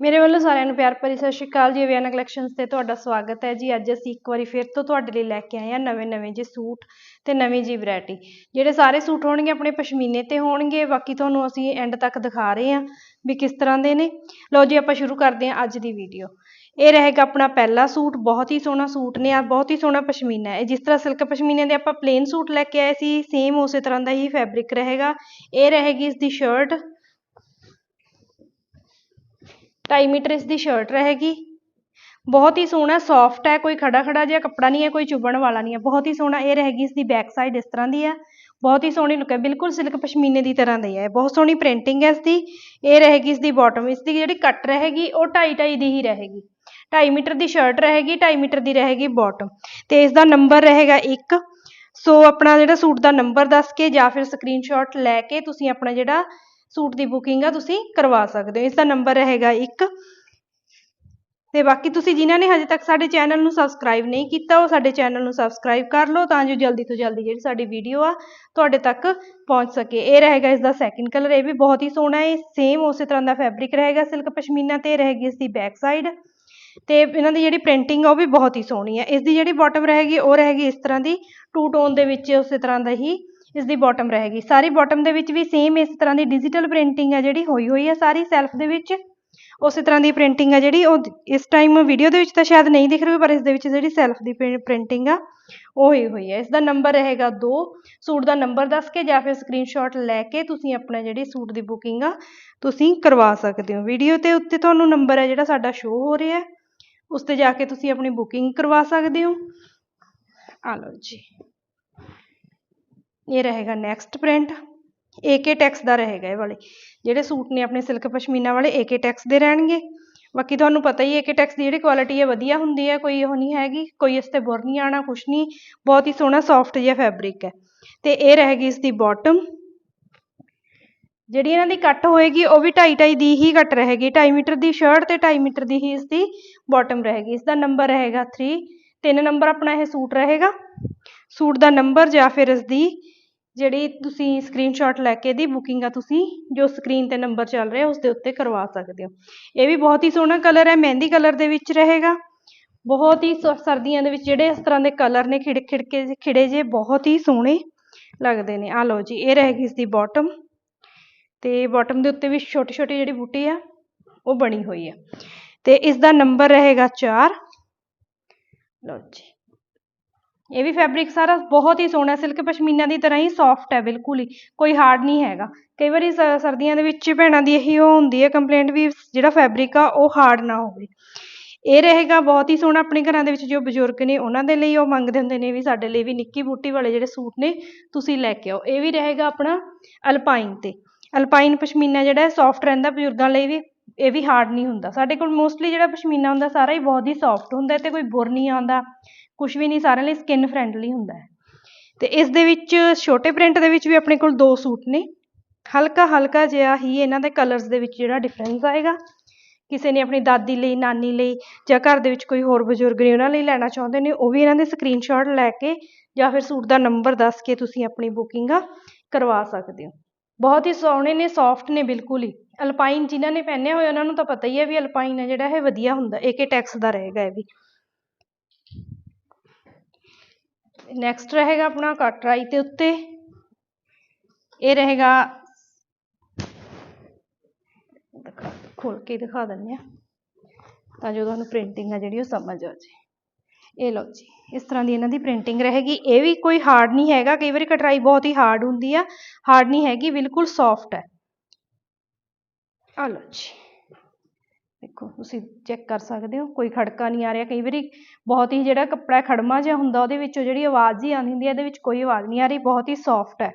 ਮੇਰੇ ਵੱਲੋਂ ਸਾਰਿਆਂ ਨੂੰ ਪਿਆਰ ਭਰੀ ਸਤਿ ਸ਼੍ਰੀ ਅਕਾਲ ਜੀ ਅਵਿਆਨਾ ਕਲੈਕਸ਼ਨਸ ਤੇ ਤੁਹਾਡਾ ਸਵਾਗਤ ਹੈ ਜੀ। ਅੱਜ ਅਸੀਂ ਇੱਕ ਵਾਰੀ ਫਿਰ ਤੋਂ ਤੁਹਾਡੇ ਲਈ ਲੈ ਕੇ ਆਏ ਹਾਂ ਨਵੇਂ ਨਵੇਂ ਜਿਹੇ ਸੂਟ ਤੇ ਨਵੀਂ ਜੀ ਵੈਰਾਈਟੀ ਜਿਹੜੇ ਸਾਰੇ ਸੂਟ ਹੋਣਗੇ ਆਪਣੇ ਪਸ਼ਮੀਨੇ ਤੇ ਹੋਣਗੇ, ਬਾਕੀ ਤੁਹਾਨੂੰ ਅਸੀਂ ਐਂਡ ਤੱਕ ਦਿਖਾ ਰਹੇ ਹਾਂ ਵੀ ਕਿਸ ਤਰ੍ਹਾਂ ਦੇ ਨੇ। ਲਓ ਜੀ, ਆਪਾਂ ਸ਼ੁਰੂ ਕਰਦੇ ਹਾਂ ਅੱਜ ਦੀ ਵੀਡੀਓ ਇਹ ਰਹੇਗਾ ਆਪਣਾ ਪਹਿਲਾ ਸੂਟ, ਬਹੁਤ ਹੀ ਸੋਹਣਾ ਸੂਟ ਨੇ ਆ ਬਹੁਤ ਹੀ ਸੋਹਣਾ ਪਸ਼ਮੀਨਾ ਹੈ। ਜਿਸ ਤਰ੍ਹਾਂ ਸਿਲਕ ਪਸ਼ਮੀਨੇ ਦੇ ਆਪਾਂ ਪਲੇਨ ਸੂਟ ਲੈ ਕੇ ਆਏ ਸੀ ਸੇਮ ਉਸੇ ਤਰ੍ਹਾਂ ਦਾ ਹੀ ਫੈਬਰਿਕ ਰਹੇਗਾ। ਇਹ ਰਹੇਗੀ ਇਸ ਦੀ ਸ਼ਰਟ ਢਾਈ ਮੀਟਰ ਇਸ ਦੀ ਸ਼ਰਟ ਰਹੇਗੀ। ਬਹੁਤ ਹੀ ਸੋਹਣਾ ਸੌਫਟ ਹੈ, ਕੋਈ ਖੜਾ ਖੜਾ ਜਿਹਾ ਕੱਪੜਾ ਨਹੀਂ ਹੈ, ਕੋਈ ਚੁਭਣ ਵਾਲਾ ਨਹੀਂ ਹੈ। ਬਹੁਤ ਹੀ ਸੋਹਣਾ ਇਹ ਰਹੇਗੀ ਇਸ ਦੀ ਬੈਕ ਸਾਈਡ ਇਸ ਤਰ੍ਹਾਂ ਦੀ ਹੈ। ਬਹੁਤ ਹੀ ਸੋਹਣੀ ਲੁੱਕ ਹੈ, ਬਿਲਕੁਲ ਸਿਲਕ ਪਸ਼ਮੀਨੇ ਦੀ ਤਰ੍ਹਾਂ ਦੀ ਹੈ। ਬਹੁਤ ਸੋਹਣੀ ਪ੍ਰਿੰਟਿੰਗ ਹੈ ਇਸ ਦੀ ਇਹ ਰਹੇਗੀ ਇਸ ਦੀ ਬਾਟਮ ਇਸ ਦੀ ਜਿਹੜੀ ਕੱਟ ਰਹੇਗੀ, ਉਹ ਢਾਈ ਢਾਈ ਦੀ ਹੀ ਰਹੇਗੀ। ਢਾਈ ਮੀਟਰ ਦੀ ਸ਼ਰਟ ਰਹੇਗੀ, ਢਾਈ ਮੀਟਰ ਦੀ ਰਹੇਗੀ ਬਾਟਮ ਤੇ ਇਸ ਦਾ ਨੰਬਰ ਰਹੇਗਾ 1 ਸੋ ਆਪਣਾ ਜਿਹੜਾ ਸੂਟ ਦਾ ਨੰਬਰ ਦੱਸ ਕੇ ਜਾਂ ਫਿਰ ਸਕਰੀਨਸ਼ਾਟ ਲੈ ਕੇ ਤੁਸੀਂ ਆਪਣਾ ਜਿਹੜਾ ਸੂਟ ਦੀ ਬੁਕਿੰਗ ਆ, ਤੁਸੀਂ ਕਰਵਾ ਸਕਦੇ ਹੋ। ਇਸ ਦਾ ਨੰਬਰ ਰਹੇਗਾ 1 ਤੇ ਬਾਕੀ ਤੁਸੀਂ ਜਿਨ੍ਹਾਂ ਨੇ ਹਜੇ ਤੱਕ ਸਾਡੇ ਚੈਨਲ ਨੂੰ ਸਬਸਕ੍ਰਾਈਬ ਨਹੀਂ ਕੀਤਾ, ਉਹ ਸਾਡੇ ਚੈਨਲ ਨੂੰ ਸਬਸਕ੍ਰਾਈਬ ਕਰ ਲਓ ਤਾਂ ਜੋ ਜਲਦੀ ਤੋਂ ਜਲਦੀ ਜਿਹੜੀ ਸਾਡੀ ਵੀਡੀਓ ਆ, ਤੁਹਾਡੇ ਤੱਕ ਪਹੁੰਚ ਸਕੇ। ਇਹ ਰਹੇਗਾ ਇਸ ਦਾ ਸੈਕਿੰਡ ਕਲਰ ਇਹ ਵੀ ਬਹੁਤ ਹੀ ਸੋਹਣਾ ਹੈ। ਸੇਮ ਉਸੇ ਤਰ੍ਹਾਂ ਦਾ ਫੈਬਰਿਕ ਰਹੇਗਾ ਸਿਲਕ ਪਸ਼ਮੀਨਾ ਤੇ ਰਹੇਗੀ ਇਸ ਦੀ ਬੈਕ ਸਾਈਡ ਤੇ ਇਹਨਾਂ ਦੀ ਜਿਹੜੀ ਪ੍ਰਿੰਟਿੰਗ ਆ, ਉਹ ਵੀ ਬਹੁਤ ਹੀ ਸੋਹਣੀ ਹੈ। ਇਸ ਦੀ ਜਿਹੜੀ ਬਾਟਮ ਰਹੇਗੀ, ਉਹ ਰਹੇਗੀ ਇਸ ਤਰ੍ਹਾਂ ਦੀ। ਟੂ ਟੋਨ ਦੇ ਵਿੱਚ ਉਸੇ ਤਰ੍ਹਾਂ ਦਾ ਹੀ ਇਸ ਦੀ ਬਾਟਮ ਰਹੇਗੀ। ਸਾਰੀ ਬਾਟਮ ਦੇ ਵਿੱਚ ਵੀ ਸੇਮ ਇਸ ਤਰ੍ਹਾਂ ਦੀ ਡਿਜੀਟਲ ਪ੍ਰਿੰਟਿੰਗ ਹੈ ਜਿਹੜੀ ਹੋਈ ਹੋਈ ਹੈ। ਸਾਰੀ ਸੈਲਫ ਦੇ ਵਿੱਚ ਉਸੇ ਤਰ੍ਹਾਂ ਦੀ ਪ੍ਰਿੰਟਿੰਗ ਹੈ ਜਿਹੜੀ। ਉਹ ਇਸ ਟਾਈਮ ਵੀਡੀਓ ਦੇ ਵਿੱਚ ਤਾਂ ਸ਼ਾਇਦ ਨਹੀਂ ਦਿਖ ਰਹੀ ਪਰ ਇਸ ਦੇ ਵਿੱਚ ਜਿਹੜੀ ਸੈਲਫ ਦੀ ਪ੍ਰਿੰਟਿੰਗ ਆ, ਉਹ ਹੋਈ ਹੋਈ ਹੈ। ਇਸ ਦਾ ਨੰਬਰ ਰਹੇਗਾ 2 ਸੂਟ ਦਾ ਨੰਬਰ ਦੱਸ ਕੇ ਜਾਂ ਫਿਰ ਸਕਰੀਨਸ਼ਾਟ ਲੈ ਕੇ ਤੁਸੀਂ ਆਪਣਾ ਜਿਹੜੀ ਸੂਟ ਦੀ ਬੁਕਿੰਗ ਆ, ਤੁਸੀਂ ਕਰਵਾ ਸਕਦੇ ਹੋ। ਵੀਡੀਓ ਤੇ ਉੱਤੇ ਤੁਹਾਨੂੰ ਨੰਬਰ ਹੈ ਜਿਹੜਾ ਸਾਡਾ ਸ਼ੋ ਹੋ ਰਿਹਾ ਹੈ। ਉਸ ਤੇ ਜਾ ਕੇ ਤੁਸੀਂ ਆਪਣੀ ਬੁਕਿੰਗ ਕਰਵਾ ਸਕਦੇ ਹੋ। ਆ ਲਓ ਜੀ। ਇਹ ਰਹੇਗਾ ਨੈਕਸਟ ਪ੍ਰਿੰਟ ਏਕੇ ਟੈਕਸ ਦਾ ਰਹੇਗਾ ਇਹ ਵਾਲੇ। ਜਿਹੜੇ ਸੂਟ ਨੇ ਆਪਣੇ ਸਿਲਕ ਪਸ਼ਮੀਨਾ ਵਾਲੇ ਏਕੇ ਟੈਕਸ ਦੇ ਰਹਿਣਗੇ। ਬਾਕੀ ਤੁਹਾਨੂੰ ਪਤਾ ਹੀ ਹੈ ਏਕੇ ਟੈਕਸ ਦੀ ਜਿਹੜੀ ਕੁਆਲਿਟੀ ਹੈ ਵਧੀਆ ਹੁੰਦੀ ਹੈ, ਕੋਈ ਉਹ ਨਹੀਂ ਹੈਗੀ। ਕੋਈ ਇਸ ਤੇ ਬੁਰ ਨਹੀਂ ਆਣਾ ਕੁਛ ਨਹੀਂ। ਬਹੁਤ ਹੀ ਸੋਹਣਾ ਸੌਫਟ ਜਿਹਾ ਫੈਬਰਿਕ ਹੈ। ਤੇ ਇਹ ਰਹੇਗੀ ਇਸ ਦੀ ਬਾਟਮ ਜਿਹੜੀ ਇਹਨਾਂ ਦੀ ਕੱਟ ਹੋਏਗੀ, ਉਹ ਵੀ 2.5 2.5 ਦੀ ਹੀ ਕੱਟ ਰਹੇਗੀ। 2.5 ਮੀਟਰ ਦੀ ਸ਼ਰਟ ਤੇ 2.5 ਮੀਟਰ ਦੀ ਹੀ ਇਸ ਦੀ ਬਾਟਮ ਰਹੇਗੀ। ਇਸ ਦਾ ਨੰਬਰ ਰਹੇਗਾ 3 ਤਿੰਨ ਨੰਬਰ ਆਪਣਾ ਇਹ ਸੂਟ ਰਹੇਗਾ। ਸੂਟ ਦਾ ਨੰਬਰ ਜਾਂ ਫਿਰ ਇਸ ਦੀ ਜਿਹੜੀ ਤੁਸੀਂ ਸਕਰੀਨਸ਼ਾਟ ਲੈ ਕੇ ਦੀ ਬੁਕਿੰਗ ਆ ਤੁਸੀਂ, ਜੋ ਸਕਰੀਨ ਤੇ ਨੰਬਰ ਚੱਲ ਰਿਹਾ ਉਸ ਦੇ ਉੱਤੇ ਕਰਵਾ ਸਕਦੇ ਹੋ। ਇਹ ਵੀ ਬਹੁਤ ਹੀ ਸੋਹਣਾ ਕਲਰ ਹੈ, ਮਹਿੰਦੀ ਕਲਰ ਦੇ ਵਿੱਚ ਰਹੇਗਾ। ਬਹੁਤ ਹੀ ਸਰਦੀਆਂ ਦੇ ਵਿੱਚ ਜਿਹੜੇ ਇਸ ਤਰ੍ਹਾਂ ਦੇ ਕਲਰ ਨੇ, ਖਿੜ, ਖਿੜਕੇ ਖਿੜੇ ਜੇ ਬਹੁਤ ਹੀ ਸੋਹਣੇ ਲੱਗਦੇ ਨੇ। ਆ ਲਓ ਜੀ, ਇਹ ਰਹੇਗੀ ਇਸ ਦੀ ਬਾਟਮ ਤੇ ਬੋਟਮ ਦੇ ਉੱਤੇ ਵੀ ਛੋਟੀ ਛੋਟੀ ਜਿਹੜੀ ਬੂਟੀ ਆ, ਉਹ ਬਣੀ ਹੋਈ ਆ। ਤੇ ਇਸ ਦਾ ਨੰਬਰ ਰਹੇਗਾ ਚਾਰ। ਲਓ ਜੀ। ਇਹ ਵੀ ਫੈਬਰਿਕ ਸਾਰਾ ਬਹੁਤ ਹੀ ਸੋਹਣਾ ਸਿਲਕ ਪਸ਼ਮੀਨਾ ਦੀ ਤਰ੍ਹਾਂ ਹੀ ਸੌਫਟ ਹੈ, ਬਿਲਕੁਲ ਹੀ, ਕੋਈ ਹਾਰਡ ਨਹੀਂ ਹੈਗਾ। ਕਈ ਵਾਰੀ ਸਰਦੀਆਂ ਦੇ ਵਿੱਚ ਭੈਣਾਂ ਦੀ ਇਹੀ ਉਹ ਹੁੰਦੀ ਹੈ ਕੰਪਲੇਂਟ ਵੀ ਜਿਹੜਾ ਫੈਬਰਿਕ ਆ ਉਹ ਹਾਰਡ ਨਾ ਹੋਵੇ। ਇਹ ਰਹੇਗਾ ਬਹੁਤ ਹੀ ਸੋਹਣਾ ਆਪਣੇ ਘਰਾਂ ਦੇ ਵਿੱਚ ਜੋ ਬਜ਼ੁਰਗ ਨੇ ਉਹਨਾਂ ਦੇ ਲਈ ਉਹ ਮੰਗਦੇ ਹੁੰਦੇ ਨੇ ਵੀ ਸਾਡੇ ਲਈ ਵੀ ਨਿੱਕੀ ਬੂਟੀ ਵਾਲੇ ਜਿਹੜੇ ਸੂਟ ਨੇ ਤੁਸੀਂ ਲੈ ਕੇ ਆਓ। ਇਹ ਵੀ ਰਹੇਗਾ ਆਪਣਾ ਅਲਪਾਈਨ ਤੇ। ਅਲਪਾਈਨ ਪਸ਼ਮੀਨਾ ਜਿਹੜਾ ਹੈ ਸੌਫਟ ਰਹਿੰਦਾ ਬਜ਼ੁਰਗਾਂ ਲਈ ਵੀ, ਇਹ ਵੀ ਹਾਰਡ ਨਹੀਂ ਹੁੰਦਾ। ਸਾਡੇ ਕੋਲ ਮੋਸਟਲੀ ਜਿਹੜਾ ਪਸ਼ਮੀਨਾ ਹੁੰਦਾ ਸਾਰਾ ਹੀ ਬਹੁਤ ਹੀ ਸੌਫਟ ਹੁੰਦਾ ਤੇ ਕੋਈ ਬੁਰ ਨਹੀਂ ਆਉਂਦਾ। ਕੁਝ ਵੀ ਨਹੀਂ, ਸਾਰਿਆਂ ਲਈ ਸਕਿਨ ਫਰੈਂਡਲੀ ਹੁੰਦਾ ਹੈ। ਤੇ ਇਸ ਦੇ ਵਿੱਚ ਛੋਟੇ ਪ੍ਰਿੰਟ ਦੇ ਵਿੱਚ ਵੀ ਆਪਣੇ ਕੋਲ ਦੋ ਸੂਟ ਨੇ। ਹਲਕਾ ਹਲਕਾ ਜਿਹਾ ਹੀ ਇਹਨਾਂ ਦੇ ਕਲਰਸ ਦੇ ਵਿੱਚ ਜਿਹੜਾ ਡਿਫਰੈਂਸ ਆਏਗਾ। ਕਿਸੇ ਨੇ ਆਪਣੀ ਦਾਦੀ ਲਈ, ਨਾਨੀ ਲਈ ਜਾਂ ਘਰ ਦੇ ਵਿੱਚ ਕੋਈ ਹੋਰ ਬਜ਼ੁਰਗ ਨੇ ਉਹਨਾਂ ਲਈ ਲੈਣਾ ਚਾਹੁੰਦੇ ਨੇ, ਉਹ ਵੀ ਇਹਨਾਂ ਦੇ ਸਕਰੀਨਸ਼ਾਟ ਲੈ ਕੇ ਜਾਂ ਫਿਰ ਸੂਟ ਦਾ ਨੰਬਰ ਦੱਸ ਕੇ ਤੁਸੀਂ ਆਪਣੀ ਬੁਕਿੰਗ ਕਰਵਾ ਸਕਦੇ ਹੋ। ਬਹੁਤ ਹੀ ਸੋਹਣੇ ਨੇ ਸੌਫਟ ਨੇ ਬਿਲਕੁਲ ਹੀ। ਅਲਪਾਈਨ ਜਿਨ੍ਹਾਂ ਨੇ ਪਹਿਨੇ ਹੋਏ ਉਹਨਾਂ ਨੂੰ ਤਾਂ ਪਤਾ ਹੀ ਹੈ ਵੀ ਅਲਪਾਈਨ ਹੈ ਜਿਹੜਾ, ਇਹ ਵਧੀਆ ਹੁੰਦਾ ਏਕੇ ਟੈਕਸ ਦਾ ਰਹੇਗਾ ਇਹ ਵੀ। ਨੈਕਸਟ ਰਹੇਗਾ ਆਪਣਾ ਕਟਰਾਈ ਦੇ ਉੱਤੇ। ਇਹ ਰਹੇਗਾ ਖੋਲ ਕੇ ਦਿਖਾ ਦਿੰਦੇ ਆ ਤਾਂ ਜੋ ਤੁਹਾਨੂੰ ਪ੍ਰਿੰਟਿੰਗ ਆ ਜਿਹੜੀ ਉਹ ਸਮਝ ਆ ਜੇ ਇਹ ਲਓ ਜੀ, ਇਸ ਤਰ੍ਹਾਂ ਦੀ ਇਹਨਾਂ ਦੀ ਪ੍ਰਿੰਟਿੰਗ ਰਹੇਗੀ। ਇਹ ਵੀ ਕੋਈ ਹਾਰਡ ਨਹੀਂ ਹੈਗਾ। ਕਈ ਵਾਰੀ ਕਟਰਾਈ ਬਹੁਤ ਹੀ ਹਾਰਡ ਹੁੰਦੀ ਆ। ਹਾਰਡ ਨਹੀਂ ਹੈਗੀ, ਬਿਲਕੁਲ ਸੌਫਟ ਹੈ। ਆ ਲਓ ਜੀ। ਦੇਖੋ, ਤੁਸੀਂ ਚੈੱਕ ਕਰ ਸਕਦੇ ਹੋ, ਕੋਈ ਖੜਕਾ ਨਹੀਂ ਆ ਰਿਹਾ। ਕਈ ਵਾਰੀ ਬਹੁਤ ਹੀ ਜਿਹੜਾ ਕੱਪੜਾ ਖੜਮਾ ਜਿਹਾ ਹੁੰਦਾ, ਉਹਦੇ ਵਿੱਚੋਂ ਜਿਹੜੀ ਆਵਾਜ਼ ਹੀ ਆਉਂਦੀ ਹੁੰਦੀ ਹੈ, ਇਹਦੇ ਵਿੱਚ ਕੋਈ ਆਵਾਜ਼ ਨਹੀਂ ਆ ਰਹੀ, ਬਹੁਤ ਹੀ ਸੌਫਟ ਹੈ।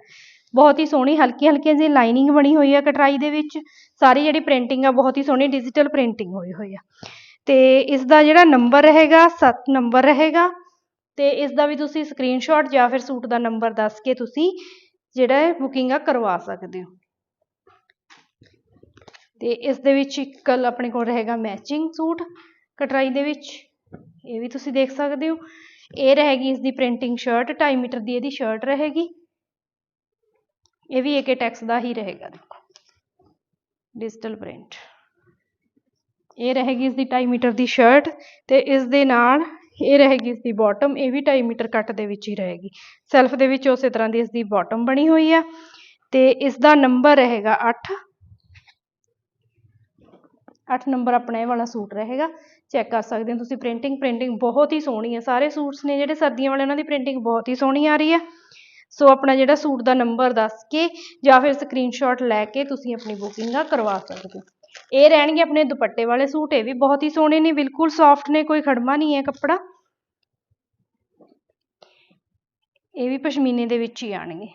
ਬਹੁਤ ਹੀ ਸੋਹਣੀ ਹਲਕੀ ਹਲਕੀ ਜਿਹੀ ਲਾਈਨਿੰਗ ਬਣੀ ਹੋਈ ਹੈ ਕਟਰਾਈ ਦੇ ਵਿੱਚ। ਸਾਰੀ ਜਿਹੜੀ ਪ੍ਰਿੰਟਿੰਗ ਆ, ਬਹੁਤ ਹੀ ਸੋਹਣੀ ਡਿਜੀਟਲ ਪ੍ਰਿੰਟਿੰਗ ਹੋਈ ਹੋਈ ਆ। ਤੇ ਇਸ ਦਾ ਜਿਹੜਾ ਨੰਬਰ ਰਹੇਗਾ 7 ਨੰਬਰ ਰਹੇਗਾ। ਤੇ ਇਸ ਦਾ ਵੀ ਤੁਸੀਂ ਸਕਰੀਨਸ਼ਾਟ ਜਾਂ ਫਿਰ ਸੂਟ ਦਾ ਨੰਬਰ ਦੱਸ ਕੇ ਤੁਸੀਂ ਜਿਹੜਾ ਹੈ ਬੁਕਿੰਗ ਆ ਕਰਵਾ ਸਕਦੇ ਹੋ। ਤੇ ਇਸ ਦੇ ਵਿੱਚ ਇੱਕ ਆਪਣੇ ਕੋਲ ਰਹੇਗਾ ਮੈਚਿੰਗ ਸੂਟ ਕਟਰਾਈ ਦੇ ਵਿੱਚ। ਇਹ ਵੀ ਤੁਸੀਂ ਦੇਖ ਸਕਦੇ ਹੋ। ਇਹ ਰਹੇਗੀ ਇਸ ਦੀ ਪ੍ਰਿੰਟਿੰਗ ਸ਼ਰਟ 2.5 ਮੀਟਰ ਦੀ ਇਹਦੀ ਸ਼ਰਟ ਰਹੇਗੀ। ਇਹ ਵੀ ਏਕੇ ਟੈਕਸ ਦਾ ਹੀ ਰਹੇਗਾ, ਦੇਖੋ। ਡਿਜੀਟਲ ਪ੍ਰਿੰਟ ਇਹ ਰਹੇਗੀ ਇਸ ਦੀ 2.5 ਮੀਟਰ ਦੀ ਸ਼ਰਟ ਤੇ ਇਸ ਦੇ ਨਾਲ ਇਹ ਰਹੇਗੀ ਇਸ ਦੀ ਬਾਟਮ ਇਹ ਵੀ 2.5 ਮੀਟਰ ਕੱਟ ਦੇ ਵਿੱਚ ਹੀ ਰਹੇਗੀ। ਸੈਲਫ ਦੇ ਵਿੱਚ ਉਸੇ ਤਰ੍ਹਾਂ ਦੀ ਇਸ ਦੀ ਬਾਟਮ ਬਣੀ ਹੋਈ ਆ ਤੇ ਇਸ ਦਾ ਨੰਬਰ ਰਹੇਗਾ 8 8 ਨੰਬਰ ਆਪਣਾ ਇਹ ਵਾਲਾ ਸੂਟ ਰਹੇਗਾ। ਚੈੱਕ ਕਰ ਸਕਦੇ ਹੋ ਤੁਸੀਂ ਪ੍ਰਿੰਟਿੰਗ ਪ੍ਰਿੰਟਿੰਗ ਬਹੁਤ ਹੀ ਸੋਹਣੀ ਹੈ। ਸਾਰੇ ਸੂਟਸ ਨੇ ਜਿਹੜੇ ਸਰਦੀਆਂ ਵਾਲੇ, ਉਹਨਾਂ ਦੀ ਪ੍ਰਿੰਟਿੰਗ ਬਹੁਤ ਹੀ ਸੋਹਣੀ ਆ ਰਹੀ ਹੈ। ਸੋ ਆਪਣਾ ਜਿਹੜਾ ਸੂਟ ਦਾ ਨੰਬਰ ਦੱਸ ਕੇ ਜਾਂ ਫਿਰ ਸਕਰੀਨਸ਼ਾਟ ਲੈ ਕੇ ਤੁਸੀਂ ਆਪਣੀ ਬੁਕਿੰਗ ਕਰਵਾ ਸਕਦੇ ਹੋ। ਇਹ ਰਹਿਣਗੇ ਆਪਣੇ ਦੁਪੱਟੇ ਵਾਲੇ ਸੂਟ, ਇਹ ਵੀ ਬਹੁਤ ਹੀ ਸੋਹਣੇ ਨੇ, ਬਿਲਕੁਲ ਸੌਫਟ ਨੇ, ਕੋਈ ਖੜਮਾ ਨਹੀਂ ਹੈ ਕੱਪੜਾ। ਇਹ ਵੀ ਪਸ਼ਮੀਨੇ ਦੇ ਵਿੱਚ ਹੀ ਆਣਗੇ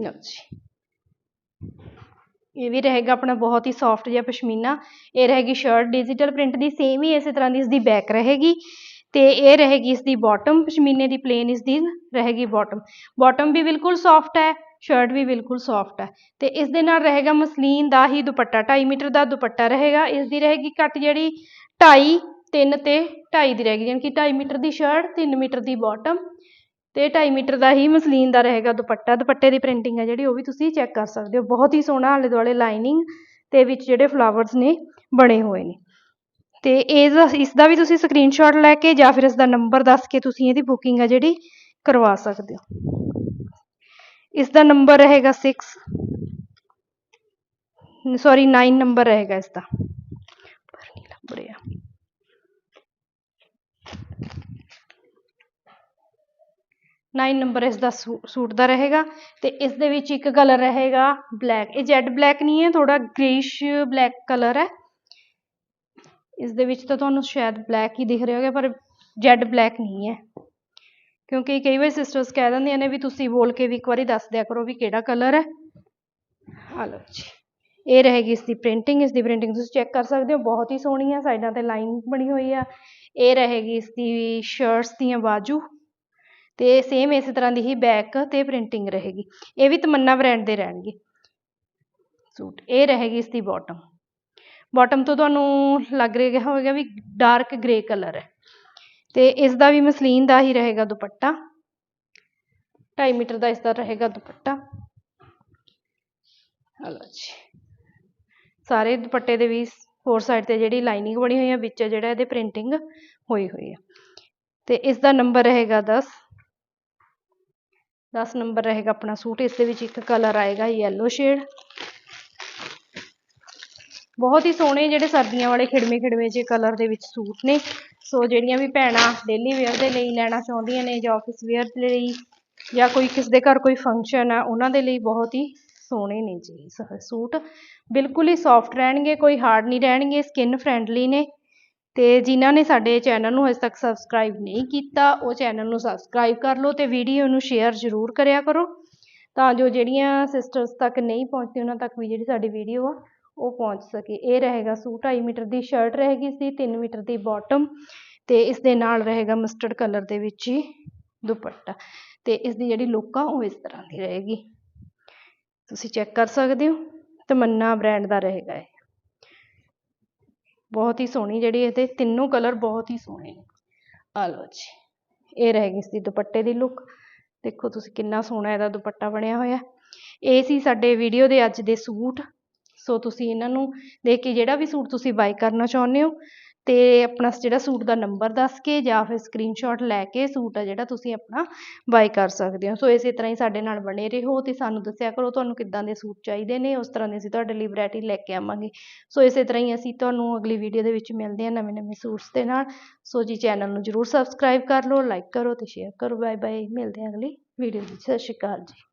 ਲਓ ਜੀ। ਇਹ ਵੀ ਰਹੇਗਾ ਆਪਣਾ ਬਹੁਤ ਹੀ ਸੌਫਟ ਜਿਹਾ ਪਸ਼ਮੀਨਾ। ਇਹ ਰਹੇਗੀ ਸ਼ਰਟ ਡਿਜੀਟਲ ਪ੍ਰਿੰਟ ਦੀ ਸੇਮ ਹੀ ਇਸੇ ਤਰ੍ਹਾਂ ਦੀ ਇਸ ਦੀ ਬੈਕ ਰਹੇਗੀ। ਤੇ ਇਹ ਰਹੇਗੀ ਇਸ ਦੀ ਬਾਟਮ ਪਸ਼ਮੀਨੇ ਦੀ ਪਲੇਨ ਇਸ ਦੀ ਰਹੇਗੀ ਬਾਟਮ ਬਾਟਮ ਵੀ ਬਿਲਕੁਲ ਸੌਫਟ ਹੈ ਸ਼ਰਟ ਵੀ ਬਿਲਕੁਲ ਸੌਫਟ ਹੈ। ਤੇ ਇਸ ਦੇ ਨਾਲ ਰਹੇਗਾ ਮਸਲੀਨ ਦਾ ਹੀ ਦੁਪੱਟਾ 2.5 ਮੀਟਰ ਦਾ ਦੁਪੱਟਾ ਰਹੇਗਾ। ਇਸ ਦੀ ਰਹੇਗੀ ਕੱਟ ਜਿਹੜੀ 2.5 3 ਤੇ 2.5 ਦੀ ਰਹੇਗੀ। ਯਾਨੀ ਕਿ 2.5 ਮੀਟਰ ਦੀ ਸ਼ਰਟ 3 ਮੀਟਰ ਦੀ ਬਾਟਮ ਤੇ ਢਾਈ ਮੀਟਰ ਦਾ ਹੀ ਮਸਲੀਨ ਦਾ ਰਹੇਗਾ ਦੁਪੱਟਾ। ਦੁਪੱਟੇ ਦੀ ਪ੍ਰਿੰਟਿੰਗ ਹੈ ਜਿਹੜੀ, ਉਹ ਵੀ ਤੁਸੀਂ ਚੈੱਕ ਕਰ ਸਕਦੇ ਹੋ। ਬਹੁਤ ਹੀ ਸੋਹਣਾ ਆਲੇ ਦੁਆਲੇ ਲਾਈਨਿੰਗ ਤੇ ਵਿੱਚ ਜਿਹੜੇ ਫਲਾਵਰਸ ਨੇ, ਬਣੇ ਹੋਏ ਨੇ। ਤੇ ਇਸ ਇਸ ਵੀ ਤੁਸੀਂ ਸਕਰੀਨਸ਼ਾਟ ਲੈ ਕੇ ਜਾਂ ਫਿਰ ਇਸਦਾ ਨੰਬਰ ਦੱਸ ਕੇ ਤੁਸੀਂ ਇਹਦੀ ਬੁਕਿੰਗ ਹੈ ਜਿਹੜੀ, ਕਰਵਾ ਸਕਦੇ ਹੋ। ਇਸਦਾ ਨੰਬਰ ਰਹੇਗਾ ਸਿਕਸ ਸੌਰੀ 9 ਨੰਬਰ ਰਹੇਗਾ ਇਸਦਾ ਪਰ ਨਹੀਂ ਲੱਭ ਰਿਹਾ। ਨਾਈਨ ਨੰਬਰ ਇਸ ਦਾ ਸੂ- ਸੂਟ ਦਾ ਰਹੇਗਾ ਤੇ ਇਸ ਦੇ ਵਿੱਚ ਇੱਕ ਕਲਰ ਰਹੇਗਾ ਬਲੈਕ ਇਹ ਜੈਡ ਬਲੈਕ ਨਹੀਂ ਹੈ ਥੋੜਾ ਗ੍ਰੇਸ਼ ਬਲੈਕ ਕਲਰ ਹੈ। ਇਸ ਦੇ ਵਿੱਚ ਤਾਂ ਤੁਹਾਨੂੰ ਸ਼ਾਇਦ ਬਲੈਕ ਹੀ ਦਿਖ ਰਿਹਾ ਹੋਗਾ, ਪਰ ਜੈਡ ਬਲੈਕ ਨਹੀਂ ਹੈ। ਕਿਉਂਕਿ ਕਈ ਵਾਰ ਸਿਸਟਰਸ ਕਹਿ ਦਿੰਦੀਆਂ ਨੇ ਵੀ ਤੁਸੀਂ ਬੋਲ ਕੇ ਵੀ ਇੱਕ ਵਾਰੀ ਦੱਸ ਦਿਆ ਕਰੋ ਵੀ ਕਿਹੜਾ ਕਲਰ ਹੈ। ਆ ਲਓ ਜੀ। ਇਹ ਰਹੇਗੀ ਇਸ ਦੀ ਪ੍ਰਿੰਟਿੰਗ ਇਸ ਦੀ ਪ੍ਰਿੰਟਿੰਗ ਤੁਸੀਂ ਚੈੱਕ ਕਰ ਸਕਦੇ ਹੋ, ਬਹੁਤ ਹੀ ਸੋਹਣੀ ਹੈ ਸਾਈਡਾਂ ਤੇ ਲਾਈਨ ਬਣੀ ਹੋਈ ਆ। ਇਹ ਰਹੇਗੀ ਇਸ ਦੀ ਸ਼ਰਟਸ ਦੀਆਂ ਬਾਜੂ। ਅਤੇ ਸੇਮ ਇਸ ਤਰ੍ਹਾਂ ਦੀ ਹੀ ਬੈਕ ਤੇ ਪ੍ਰਿੰਟਿੰਗ ਰਹੇਗੀ। ਇਹ ਵੀ ਤਮੰਨਾ ਬ੍ਰੈਂਡ ਦੇ ਰਹਿਣਗੇ। ਸੂਟ, ਇਹ ਰਹੇਗੀ ਇਸ ਦੀ ਬੋਟਮ ਬਾਟਮ ਤੋਂ ਤੁਹਾਨੂੰ ਲੱਗ ਰਿਹਾ ਹੋਵੇਗਾ ਵੀ ਡਾਰਕ ਗ੍ਰੇ ਕਲਰ ਹੈ। ਅਤੇ ਇਸ ਦਾ ਵੀ ਮਸਲੀਨ ਦਾ ਹੀ ਰਹੇਗਾ ਦੁਪੱਟਾ। 2.5 ਮੀਟਰ ਦਾ ਇਸ ਦਾ ਰਹੇਗਾ ਦੁਪੱਟਾ। ਹਲੋ ਜੀ। ਸਾਰੇ ਦੁਪੱਟੇ ਦੇ ਵੀ ਫੋਰ ਸਾਈਡ ਤੇ ਜਿਹੜੀ ਲਾਈਨਿੰਗ ਬਣੀ ਹੋਈ ਹੈ ਵਿੱਚ ਜਿਹੜਾ ਇਹਦੇ ਪ੍ਰਿੰਟਿੰਗ ਹੋਈ ਹੋਈ ਹੈ ਤੇ ਇਸ ਦਾ ਨੰਬਰ ਰਹੇਗਾ 10 ਦਸ ਨੰਬਰ ਰਹੇਗਾ ਆਪਣਾ ਸੂਟ, ਇਸ ਦੇ ਵਿੱਚ ਇੱਕ ਕਲਰ ਆਏਗਾ ਯੈਲੋ ਸ਼ੇਡ ਬਹੁਤ ਹੀ ਸੋਹਣੇ ਜਿਹੜੇ ਸਰਦੀਆਂ ਵਾਲੇ ਖਿੜਵੇਂ ਖਿੜਵੇਂ ਜੇ ਕਲਰ ਦੇ ਵਿੱਚ ਸੂਟ ਨੇ। ਸੋ ਜਿਹੜੀਆਂ ਵੀ ਭੈਣਾਂ ਡੇਲੀ ਵੇਅਰ ਦੇ ਲਈ ਲੈਣਾ ਚਾਹੁੰਦੀਆਂ ਨੇ, ਜਾਂ ਆਫਿਸ ਵੇਅਰ ਦੇ ਲਈ, ਜਾਂ ਕੋਈ ਕਿਸ ਦੇ ਘਰ ਕੋਈ ਫੰਕਸ਼ਨ ਆ, ਉਹਨਾਂ ਦੇ ਲਈ ਬਹੁਤ ਹੀ ਸੋਹਣੇ ਨੇ ਜੀ ਸੂਟ। ਬਿਲਕੁਲ ਹੀ ਸੌਫਟ ਰਹਿਣਗੇ, ਕੋਈ ਹਾਰਡ ਨਹੀਂ ਰਹਿਣਗੇ ਸਕਿਨ ਫਰੈਂਡਲੀ ਨੇ। ਅਤੇ ਜਿਨ੍ਹਾਂ ਨੇ ਸਾਡੇ ਚੈਨਲ ਨੂੰ ਅਜੇ ਤੱਕ ਸਬਸਕ੍ਰਾਈਬ ਨਹੀਂ ਕੀਤਾ, ਉਹ ਚੈਨਲ ਨੂੰ ਸਬਸਕ੍ਰਾਈਬ ਕਰ ਲਓ ਅਤੇ ਵੀਡੀਓ ਨੂੰ ਸ਼ੇਅਰ ਜ਼ਰੂਰ ਕਰਿਆ ਕਰੋ, ਤਾਂ ਜੋ ਜਿਹੜੀਆਂ ਸਿਸਟਰਸ ਤੱਕ ਨਹੀਂ ਪਹੁੰਚਦੀ ਉਹਨਾਂ ਤੱਕ ਵੀ ਜਿਹੜੀ ਸਾਡੀ ਵੀਡੀਓ ਆ, ਉਹ ਪਹੁੰਚ ਸਕੇ। ਇਹ ਰਹੇਗਾ ਸੂਟ ਢਾਈ ਮੀਟਰ ਦੀ ਸ਼ਰਟ ਰਹੇਗੀ ਇਸ ਦੀ 3 ਮੀਟਰ ਦੀ ਬਾਟਮ ਅਤੇ ਇਸ ਦੇ ਨਾਲ ਰਹੇਗਾ ਮਸਟਰਡ ਕਲਰ ਦੇ ਵਿੱਚ ਹੀ ਦੁਪੱਟਾ ਅਤੇ ਇਸ ਦੀ ਜਿਹੜੀ ਲੁੱਕ ਆ, ਉਹ ਇਸ ਤਰ੍ਹਾਂ ਦੀ ਰਹੇਗੀ। ਤੁਸੀਂ ਚੈੱਕ ਕਰ ਸਕਦੇ ਹੋ, ਤਮੰਨਾ ਬ੍ਰਾਂਡ ਦਾ ਰਹੇਗਾ ਇਹ। ਬਹੁਤ ਹੀ ਸੋਹਣੀ ਜਿਹੜੀ ਇਹਦੇ ਤਿੰਨੋਂ ਕਲਰ ਬਹੁਤ ਹੀ ਸੋਹਣੇ ਨੇ। ਆ ਲਓ ਜੀ, ਇਹ ਰਹਿ ਗਈ ਸੀ ਦੁਪੱਟੇ ਦੀ ਲੁੱਕ ਦੇਖੋ ਤੁਸੀਂ ਕਿੰਨਾ ਸੋਹਣਾ ਇਹਦਾ ਦੁਪੱਟਾ ਬਣਿਆ ਹੋਇਆ। ਇਹ ਸੀ ਸਾਡੇ ਵੀਡੀਓ ਦੇ ਅੱਜ ਦੇ ਸੂਟ। ਸੋ ਤੁਸੀਂ ਇਹਨਾਂ ਨੂੰ ਦੇਖ ਕੇ ਜਿਹੜਾ ਵੀ ਸੂਟ ਤੁਸੀਂ ਬਾਈ ਕਰਨਾ ਚਾਹੁੰਦੇ ਹੋ ਅਤੇ ਆਪਣਾ ਜਿਹੜਾ ਸੂਟ ਦਾ ਨੰਬਰ ਦੱਸ ਕੇ ਜਾਂ ਫਿਰ ਸਕਰੀਨਸ਼ੋਟ ਲੈ ਕੇ ਸੂਟ ਆ ਜਿਹੜਾ ਤੁਸੀਂ ਆਪਣਾ ਬਾਏ ਕਰ ਸਕਦੇ ਹੋ। ਸੋ ਇਸੇ ਤਰ੍ਹਾਂ ਹੀ ਸਾਡੇ ਨਾਲ ਬਣੇ ਰਹੋ ਅਤੇ ਸਾਨੂੰ ਦੱਸਿਆ ਕਰੋ ਤੁਹਾਨੂੰ ਕਿੱਦਾਂ ਦੇ ਸੂਟ ਚਾਹੀਦੇ ਨੇ, ਉਸ ਤਰ੍ਹਾਂ ਦੀ ਅਸੀਂ ਤੁਹਾਡੇ ਲਈ ਵੈਰਾਈਟੀ ਲੈ ਕੇ ਆਵਾਂਗੇ। ਸੋ ਇਸੇ ਤਰ੍ਹਾਂ ਹੀ ਅਸੀਂ ਤੁਹਾਨੂੰ ਅਗਲੀ ਵੀਡੀਓ ਦੇ ਵਿੱਚ ਮਿਲਦੇ ਹਾਂ ਨਵੇਂ ਨਵੇਂ ਸੂਟਸ ਦੇ ਨਾਲ। ਸੋ ਜੀ ਚੈਨਲ ਨੂੰ ਜਰੂਰ ਸਬਸਕ੍ਰਾਈਬ ਕਰ ਲਓ ਲਾਈਕ ਕਰੋ ਅਤੇ ਸ਼ੇਅਰ ਕਰੋ। ਬਾਏ ਬਾਏ ਮਿਲਦੇ ਹਾਂ ਅਗਲੀ ਵੀਡੀਓ ਵਿੱਚ। ਸਤਿ ਸ਼੍ਰੀ ਅਕਾਲ ਜੀ।